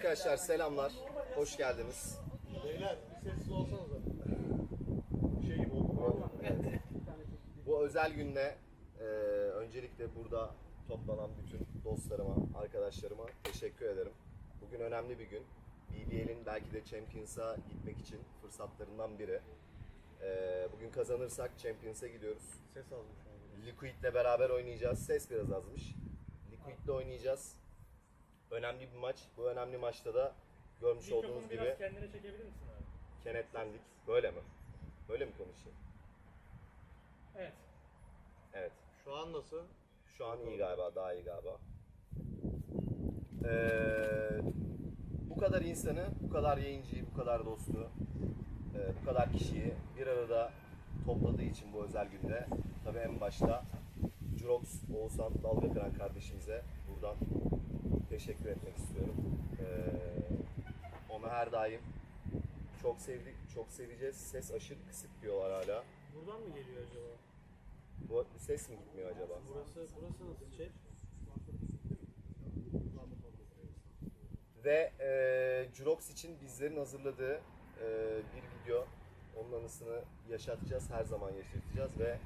Arkadaşlar selamlar. Hoş geldiniz. Beyler bir sessiz olsanıza. Şey gibi oldu. Bu özel günde e, öncelikle burada toplanan bütün dostlarıma, arkadaşlarıma teşekkür ederim. Bugün önemli bir gün. BBL'in belki de Champions'a gitmek için fırsatlarından biri. E, bugün kazanırsak Champions'a gidiyoruz. Ses an. Liquid'le beraber oynayacağız. Ses biraz azmış. Liquid'le oynayacağız. Önemli bir maç. Bu önemli maçta da görmüş olduğunuz gibi biraz kendine çekebilir misin abi? kenetlendik. Böyle mi? Böyle mi konuşayım? Evet. Evet. Şu an nasıl? Şu an iyi galiba, daha iyi galiba. Ee, bu kadar insanı, bu kadar yayıncıyı, bu kadar dostu, e, bu kadar kişiyi bir arada topladığı için bu özel günde tabii en başta Jurox Oğuzhan Dalga Kıran kardeşimize buradan teşekkür etmek istiyorum. Ee, onu her daim çok sevdik, çok seveceğiz. Ses aşırı kısık diyorlar hala. Buradan mı geliyor acaba? Bu ses mi gitmiyor acaba? Burası burası nasıl şey? Ve e, Jurox için bizlerin hazırladığı e, bir video. Onun anısını yaşatacağız, her zaman yaşatacağız ve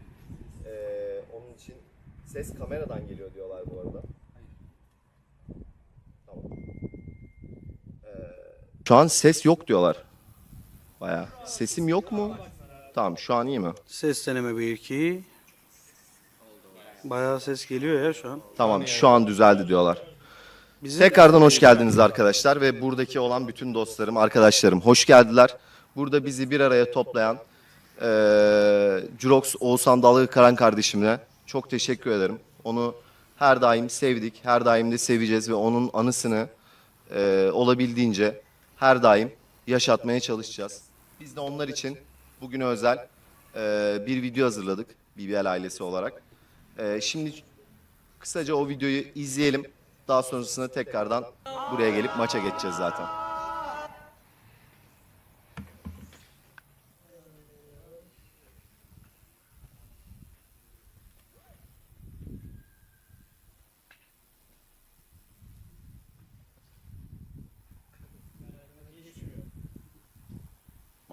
e, onun için ses kameradan geliyor diyorlar bu arada. Tamam. E, şu an ses yok diyorlar. Baya. Sesim yok mu? Tamam, şu an iyi mi? Ses deneme 1 2. Bayağı ses geliyor ya şu an. Tamam, şu an düzeldi diyorlar. Bizim Tekrardan hoş geldiniz arkadaşlar ve buradaki olan bütün dostlarım, arkadaşlarım hoş geldiler. Burada bizi bir araya toplayan eee Jurox Oğuzhan Dalga Karan kardeşimle çok teşekkür ederim. Onu her daim sevdik, her daim de seveceğiz ve onun anısını eee, olabildiğince her daim yaşatmaya çalışacağız. Biz de onlar için bugüne özel eee, bir video hazırladık BBL ailesi olarak. Eee, şimdi kısaca o videoyu izleyelim. Daha sonrasında tekrardan buraya gelip maça geçeceğiz zaten.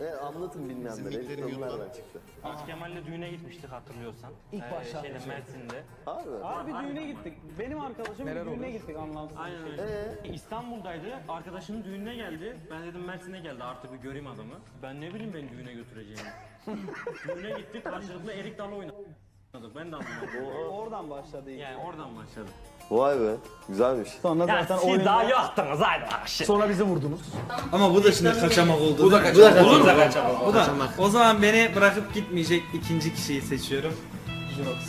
E, anlatın bilmeyenlere. Bizim ilklerim nereden çıktı? Fatih Kemal'le düğüne gitmiştik hatırlıyorsan. İlk başta. Şeyde Mersin'de. Abi. Abi düğüne gittik. Benim arkadaşım bir düğüne gittik anlamsız. Aynen bir şey. öyle. İstanbul'daydı. Arkadaşının düğününe geldi. Ben dedim Mersin'e geldi artık bir göreyim adamı. Ben ne bileyim beni düğüne götüreceğini. düğüne gittik karşılıklı Erik Dalı oynadık. Ben de anlamadım. Oradan başladı ilk. Yani oradan başladı. Vay be. Güzelmiş. Sonra Ya zaten siz oyun... daha yoktınuz haydi bak şimdi. Sonra bizi vurdunuz. Ama bu da şimdi kaçamak oldu. Bu da kaçamak. Olur mu? Bu da. O zaman beni bırakıp gitmeyecek ikinci kişiyi seçiyorum.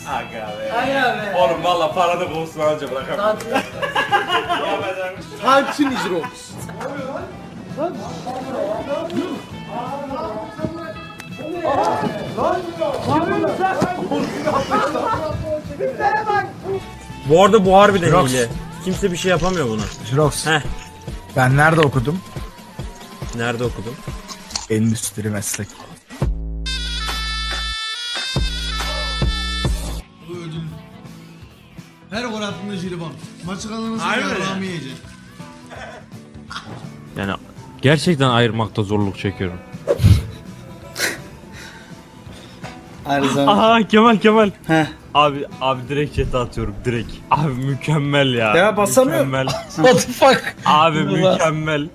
Aga be. Oğlum valla paranı bulsun anca bırakamam. Type Jirox. Bu arada bu harbiden hile. Kimse bir şey yapamıyor buna. Jirox. Heh. Ben nerede okudum? Nerede okudun? Endüstri meslek. Her gol attığında jelibon. Maçı kazanırsa yarrağımı yiyeceksin. Yani gerçekten ayırmakta zorluk çekiyorum. Her zaman. Aha Kemal Kemal. Heh. Abi abi direkt chat atıyorum direkt. Abi mükemmel ya. Ya basamıyorum. Mükemmel. What the fuck? Abi mükemmel.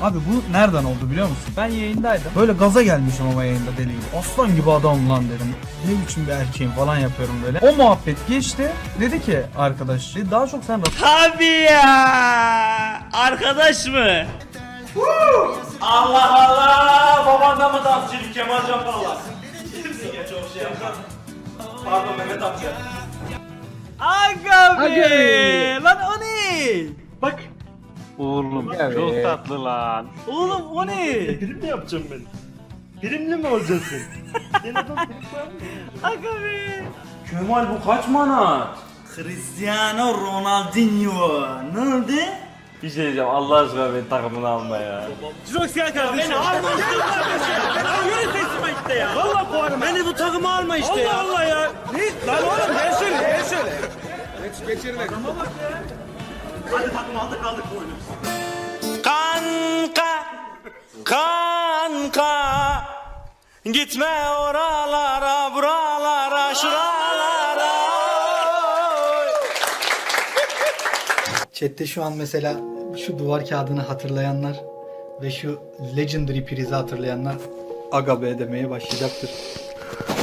Abi bu nereden oldu biliyor musun? Ben yayındaydım. Böyle gaza gelmişim ama yayında deli gibi. Aslan gibi adam lan dedim. Ne biçim bir erkeğim falan yapıyorum böyle. O muhabbet geçti. Dedi ki arkadaş "dedi, daha çok sen Abi ya! Arkadaş mı? Allah Allah! Babanda mı dansçılık Kemal Can Yapma. Pardon Mehmet amca. Aga be! Lan o ne? Bak. Oğlum çok tatlı lan. Oğlum o ne? Prim mi yapacağım ben? Primli mi olacaksın? Aga be. Kemal bu kaç manat? Cristiano Ronaldinho. Ne oldu? Bir şey diyeceğim Allah aşkına beni takımına alma ya. Jirox gel kardeşim. Beni alma. Beni yürü sesime işte ya. Valla kovarım. Beni bu takıma alma işte Allah Allah ya. Ne? Lan oğlum gel şöyle gel şöyle. Geç geçirme. Takıma bak ya. Hadi takım aldık aldık bu oyunu. Kanka, kanka Gitme oralara, buralara, şuralara Chat'te şu an mesela şu duvar kağıdını hatırlayanlar ve şu Legendary prizi hatırlayanlar aga be demeye başlayacaktır.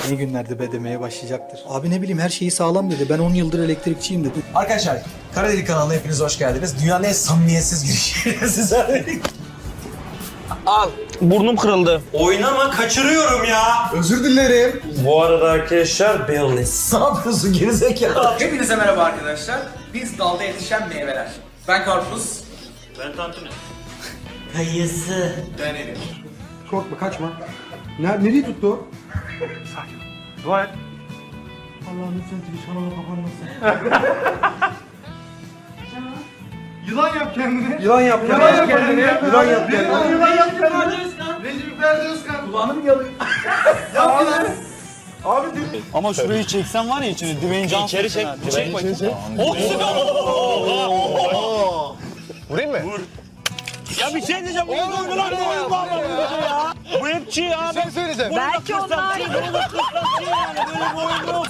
Ne günlerde be demeye başlayacaktır. Abi ne bileyim her şeyi sağlam dedi. Ben 10 yıldır elektrikçiyim dedi. Arkadaşlar Karadeli kanalına hepiniz hoş geldiniz. Dünyanın en samimiyetsiz girişiyle sizlerle Burnum kırıldı. Oynama kaçırıyorum ya. Özür dilerim. Bu arada arkadaşlar Baileys. Ne yapıyorsun gerizekalı? Hepinize merhaba arkadaşlar. Biz dalda yetişen meyveler. Ben karpuz. Ben tantuni. Kayısı. Ben elim. Korkma kaçma. Nerede, nereyi tuttu o? Dua et. Allah'ım lütfen Twitch kanalı kapanmasın. Yılan yap kendini. Yılan yap kendini. Yılan yap kendini. Yılan yap kendini. Yılan yap kendini. Recep Ferdi Özkan. Kulağını mı yalıyor? Yap yılan. Abi dur. Ama şurayı çeksen var ya içine Dwayne Johnson. İçeri çek. Çek bakayım. Vurayım mı? Ya bir şey diyeceğim. Bu oyunu lan bu oyun var ya. Bu hepçi ya. Bir şey söyleyeceğim. Belki onlar yani böyle bir oyun yok.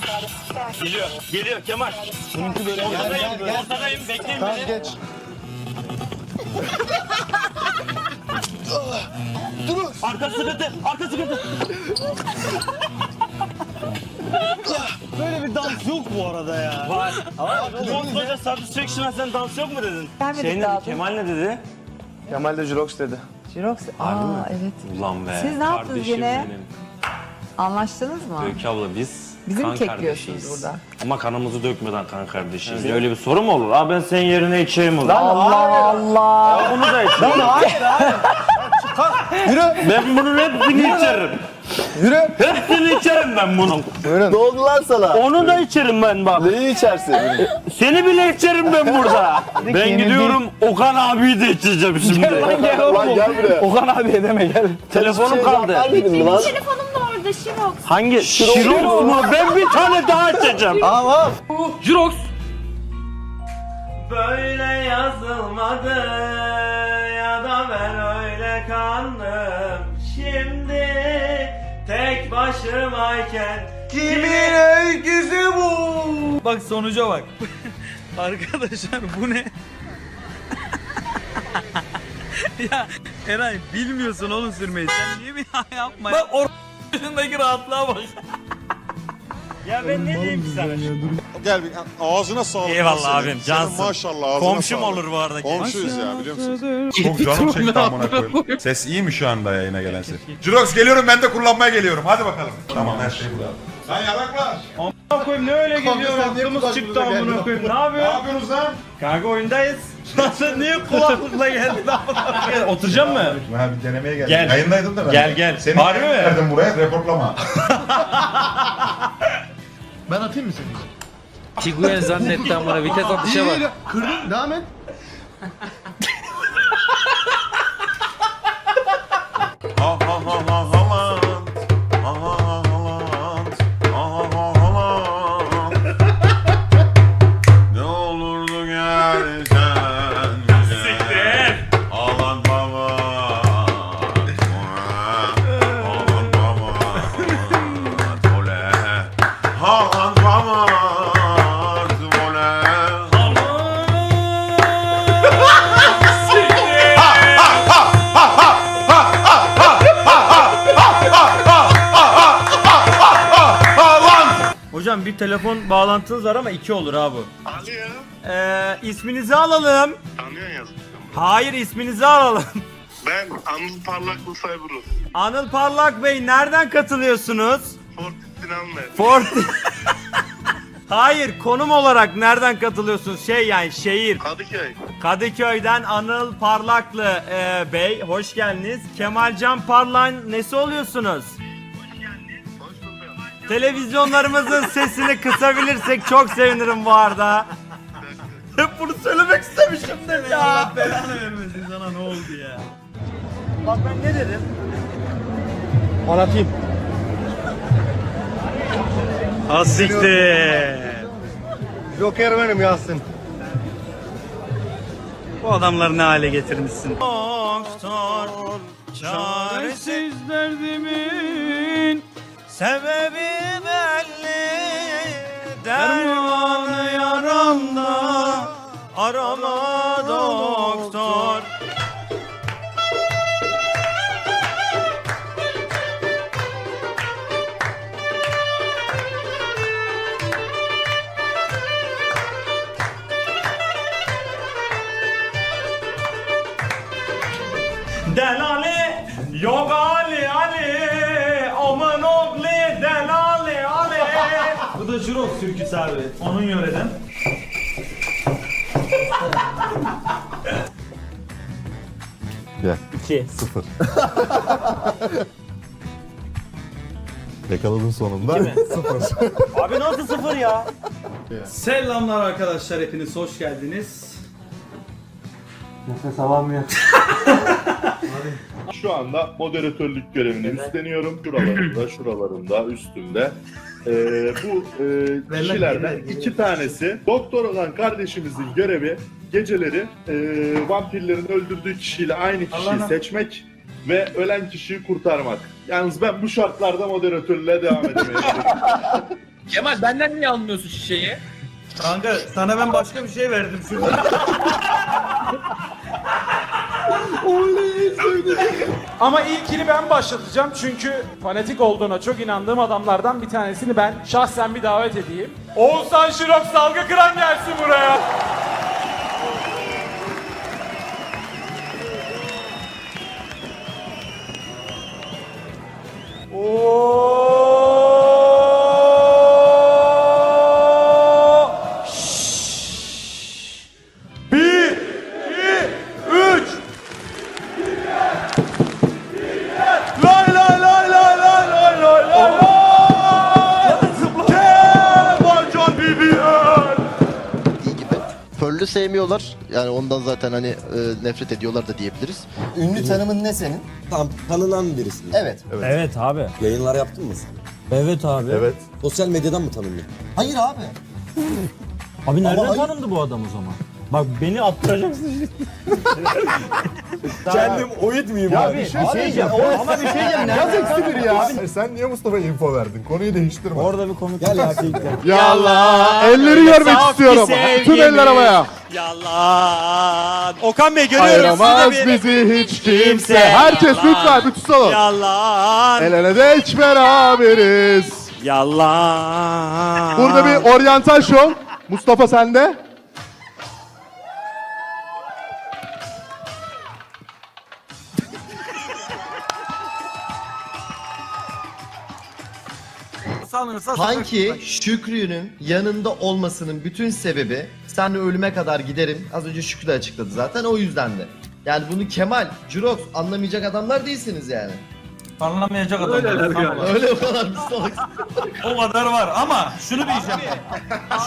Geliyor. Geliyor Kemal. Bununki böyle ortadayım. Ortadayım. Bekleyin Tamam beni. geç. Arka sıkıntı. Arka sıkıntı. Böyle bir dans yok bu arada ya. Var. Ama koskoca satisfaction'a sen dans yok mu dedin? Gelmedik Şey ne dedi? Kemal ne dedi? Kemal de Jirox dedi. Jirox. Aa evet. Ulan be. Siz ne yaptınız kardeşim yine? benim. Anlaştınız mı? Öykü abla biz Bizi mi kan kekliyorsunuz kardeşiyiz. burada? Ama kanımızı dökmeden kan kardeşiyiz. Öyle bir soru mu olur? Aa ben senin yerine içeyim o zaman. Allah Allah. Bunu da içeyim. Lan hayır Yürü. Ben bunun hepsini içerim. Yürü. Hepsini içerim ben bunun. Buyurun. Ne oldu lan sana? Onu da içerim ben bak. Neyi içersin? Seni bile içerim ben burada. ben gidiyorum Okan abiyi de içeceğim şimdi. lan gel buraya. Okan abiye deme gel. Telefonum Şey kaldı. Lan? Telefonum da orada Jirox. Hangi? Şirox mu? Ben bir tane daha içeceğim. Tamam. Jirox. Böyle yazılmadı ya da ben öyle kandım. Şimdi tek başımayken kimin öyküsü bu? Bak sonuca bak. Arkadaşlar bu ne? ya Eray bilmiyorsun oğlum sürmeyi. Sen niye bir ya yapma ya? Bak or yaşındaki rahatlığa bak. Ya ben ne diyeyim ki sana? Gel bir ağzına sağlık. Eyvallah Senin. abim, Senin cansın. Maşallah ağzına Komşum sağlık. olur bu arada. Komşuyuz ya biliyor musunuz? Çok canım çekti amına koyayım. Ses iyi mi şu anda yayına gelen ses? Jirox geliyorum ben de kullanmaya geliyorum. Hadi bakalım. Tamam her şey burada. Lan yalaklar. koyayım ne öyle geliyor sen niye aklımız çıktı kulaklıkla amına geldin? koyayım. Ne Ne yapıyorsun? yapıyorsunuz lan? Kanka oyundayız. Sen niye kulaklıkla geldin? Oturacak mı? Ha bir denemeye geldim. Gel. Yayındaydım da ben. Gel, gel. Seni Harbi mi? verdim buraya reportlama. Ben atayım mı seni? Tiguan zannetti amına vites atışa iyi. Kırdın. Devam et. Bir telefon bağlantınız var ama iki olur abi. Ee, isminizi alalım. Tanıyor yazık. Hayır isminizi alalım. Ben Anıl Parlaklı Cyberus. Anıl Parlak Bey nereden katılıyorsunuz? Fortis Sinan'la. Fort. Hayır konum olarak nereden katılıyorsunuz? Şey yani şehir. Kadıköy. Kadıköy'den Anıl Parlaklı e, Bey hoş geldiniz. Kemalcan Parlak'ın nesi oluyorsunuz? Televizyonlarımızın sesini kısabilirsek çok sevinirim bu arada. Hep bunu söylemek istemişimdir ya. Belanı vermesin sana ne oldu ya? Bak ben ne dedim? Anlatayım. Asiktir. Joker benim Yasin. Bu adamları ne hale getirmişsin? Doktor, çaresiz derdimin sebebi belli. Dermanı yaramda arama doktor. Jurox türküsü abi. Onun yöreden. İki. Yakaladın sonunda. Sıfır. Abi nasıl sıfır ya? Selamlar arkadaşlar hepiniz hoş geldiniz. Şu anda moderatörlük görevini üstleniyorum. Şuralarında, şuralarında, üstümde. Ee, bu e, kişilerden iki tanesi doktor olan kardeşimizin görevi geceleri e, vampirlerin öldürdüğü kişiyle aynı kişiyi Allah'ına- seçmek ve ölen kişiyi kurtarmak. Yalnız ben bu şartlarda moderatörlüğe devam edemeyeceğim. Kemal benden niye almıyorsun şişeyi? Kanka sana ben başka bir şey verdim şurada. Ama ilkini ben başlatacağım çünkü fanatik olduğuna çok inandığım adamlardan bir tanesini ben şahsen bir davet edeyim. Oğuzhan Şirok salgı kıran gelsin buraya. Oo! Sevmiyorlar. Yani ondan zaten hani e, nefret ediyorlar da diyebiliriz. Ünlü tanımın ne senin? Tam tanınan birisi. Evet. Evet abi. Yayınlar yaptın mı? Evet abi. Evet. Sosyal medyadan mı tanındın? Hayır abi. Abi nereden tanındı bu adam o zaman? Bak beni attıracaksın. Kendim oyut muyum Ya bir şey diyeceğim. Ama bir şey diyeceğim. Yaz eksi bir ya. Sen niye Mustafa'ya info verdin? Konuyu değiştirme. Orada bir konu. Gel ya şey gel. Yallah. Elleri görmek istiyorum. Tüm eller havaya. Yalan. Okan Bey görüyorum Ayıramaz sizi de bir. bizi hiç kimse. Herkes Yalan. lütfen bir tutalım. Yalan. El ele de hiç beraberiz. Yalan. Burada bir oryantal şov. Mustafa sende. Sanırsa Sanki Şükrü'nün yanında olmasının bütün sebebi senle ölüme kadar giderim. Az önce Şükrü de açıkladı zaten o yüzden de. Yani bunu Kemal, Jurox anlamayacak adamlar değilsiniz yani. anlamayacak adam. Öyle o kadar bir salak. O kadar var ama şunu diyeceğim.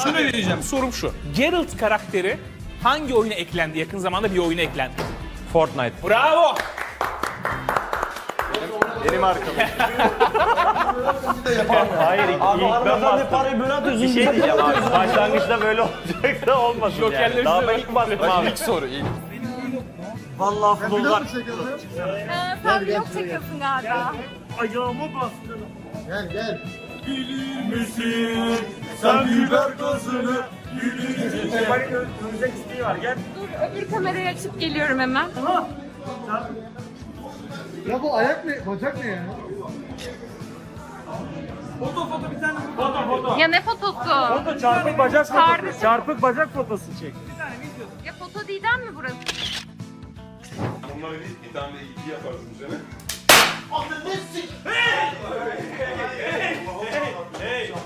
şunu diyeceğim. Sorum şu. Geralt karakteri hangi oyuna eklendi? Yakın zamanda bir oyuna eklendi. Fortnite. Bravo. Benim arkam. Hayır ilk, Abi ilk ben bastım. parayı böyle atıyorsun. Bir şey diyeceğim abi. Başlangıçta böyle olacaksa olmasın yani. Daha ben ilk bastım abi. soru ilk. Vallahi futbollar. Ee, sen vlog çekiyorsun galiba. Gel gel. Dur öbür kamerayı açıp geliyorum hemen. Ya bu ayak ne? Bacak ne ya? Foto foto. Ya ne fotosu? Foto çarpık bacak Kardeşim. fotosu. Çarpık bacak fotosu çek. Ya foto değilden mi burası? Bunları bir, bir tane de iki yaparız bu sene.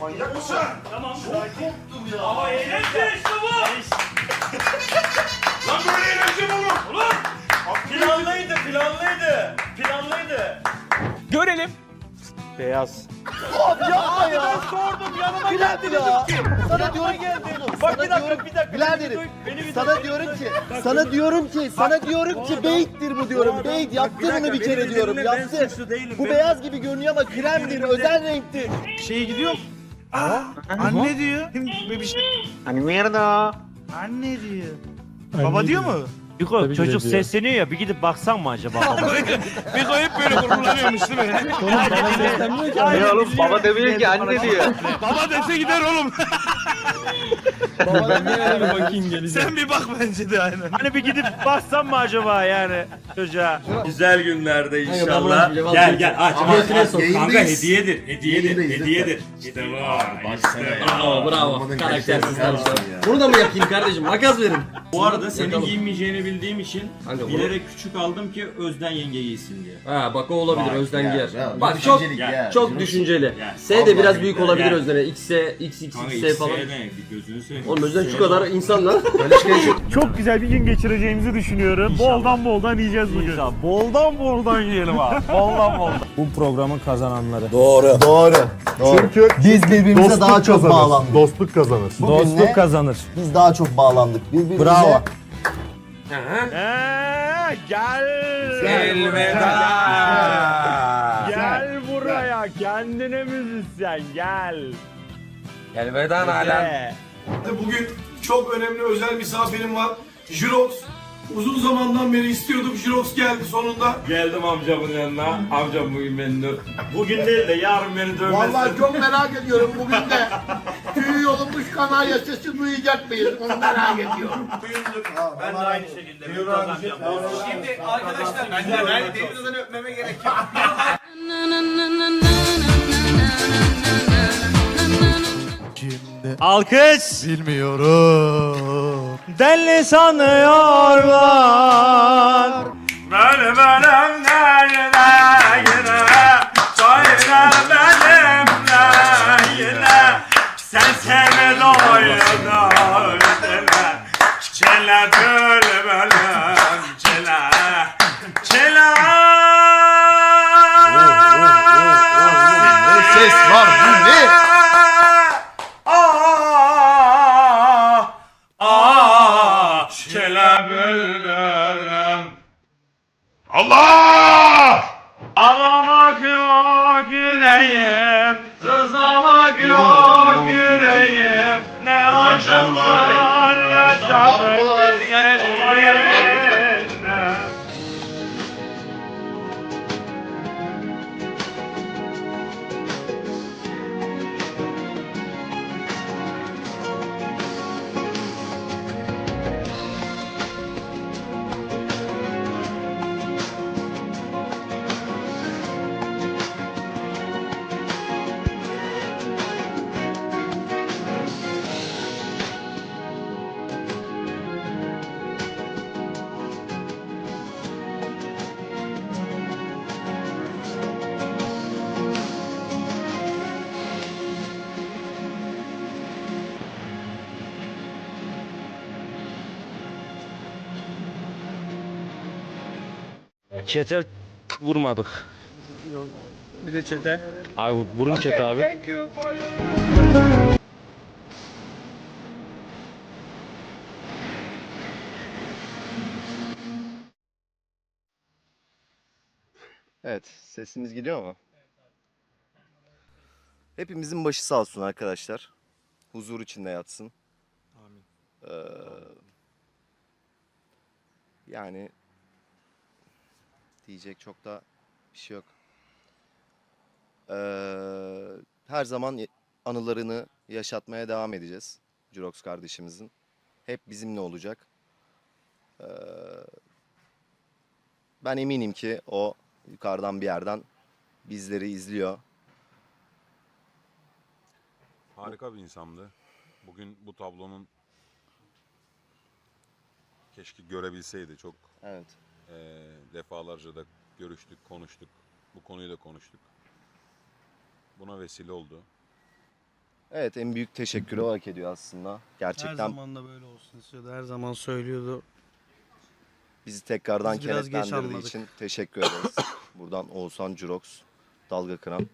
Manyak mısın? Tamam. Çok korktum ya. Ama eğlence işte bu. Lan böyle Görelim. Beyaz. Sana diyorum Bak bir dakika bir dakika. Biraderim. Sana diyorum ki, sana diyorum ki, sana diyorum ki beyittir bu diyorum. Beyit yaptı bunu bir kere diyorum. Yaptı. Bu beyaz gibi görünüyor ama kremdir, özel renktir. Şeye gidiyor. Aa, anne diyor. Bir şey. Hani mierda. Anne diyor. Baba diyor mu? Yuko çocuk sesleniyor ya bir gidip baksan mı acaba baba? Biko hep böyle gururlanıyormuş değil mi? Ya oğlum baba demiyor ki anne diyor. Baba dese gider oğlum. Ben bir bakayım geleceğim. Sen bir bak bence de aynen. Hani bir gidip baksan mı acaba yani çocuğa? Güzel günlerde inşallah. Gel gel aç aç aç. Kanka hediyedir. Hediyedir. Hediyedir. İşte bu. Bravo bravo. Karaktersiz kardeşim. Bunu da mı yapayım kardeşim? Makas verin. Bu arada senin giyinmeyeceğini bildiğim için Kanka bunu- bilerek küçük aldım ki Özden yenge giysin diye. Ha bak o olabilir Bak Özden ya, giyer. ya, Bak çok çok düşünceli. S de biraz büyük olabilir Gel. Özden'e. X'e, X, X, Kanka X, falan. X'e ne? Bir gözünü seveyim. Oğlum Özden şu kadar bak. insan lan. Böyle yok. Çok güzel bir gün geçireceğimizi düşünüyorum. Boldan boldan yiyeceğiz bugün. Boldan boldan yiyelim ha. Boldan boldan. Bu programın kazananları. Doğru. Doğru. Çünkü Biz birbirimize daha çok bağlandık. Dostluk kazanır. Bugün ne? kazanır. Biz daha çok bağlandık. Birbirimize Bravo. Eee gel. Elveda. Gel buraya kendine müzisyen gel. Elveda Gel. Bugün çok önemli özel misafirim var. Jirox. Uzun zamandan beri istiyordum. Jirox geldi sonunda. Geldim amcamın yanına. Amcam bugün beni dö- Bugün değil de yarın beni dövmesin. çok merak ediyorum bugün de. Tüy yolunmuş kanarya sesi duyacak mıyız? Onu merak ediyorum. Ben de aynı şekilde bir kazanacağım. Şimdi arkadaşlar ben de ben Deniz'den öpmeme gerek yok. Alkış. Bilmiyorum. Deli sanıyorlar. Beni benimle yine yine. Söyle benimle yine. Sen seni doyurdun dile Çile bülbülüm çile. Çile. Ne ses var bu ne? Ah, çile bülbülüm Allah! Ağlamak yok yüreğim, sızlamak yok yüreğim. Ne acılar yaşadık Çete vurmadık. Bir de çete. Abi vurun çete abi. Evet, sesimiz gidiyor mu? Hepimizin başı sağ olsun arkadaşlar. Huzur içinde yatsın. Amin. yani diyecek çok da bir şey yok. Ee, her zaman anılarını yaşatmaya devam edeceğiz. Jurox kardeşimizin. Hep bizimle olacak. Ee, ben eminim ki o yukarıdan bir yerden bizleri izliyor. Harika bir insandı. Bugün bu tablonun keşke görebilseydi. Çok Evet. Eee, defalarca da görüştük, konuştuk. Bu konuyu da konuştuk. Buna vesile oldu. Evet en büyük teşekkürü o hak ediyor aslında. Her Gerçekten zaman da böyle olsun istiyordu. Her zaman söylüyordu. bizi tekrardan Biz biraz geç kenetlendirdiği anladık. için teşekkür ederiz. Buradan Oğuzhan Jurox dalga kıran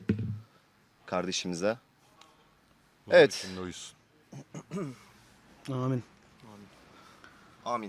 kardeşimize. Evet. Şimdi uyusun. Amin. Amin.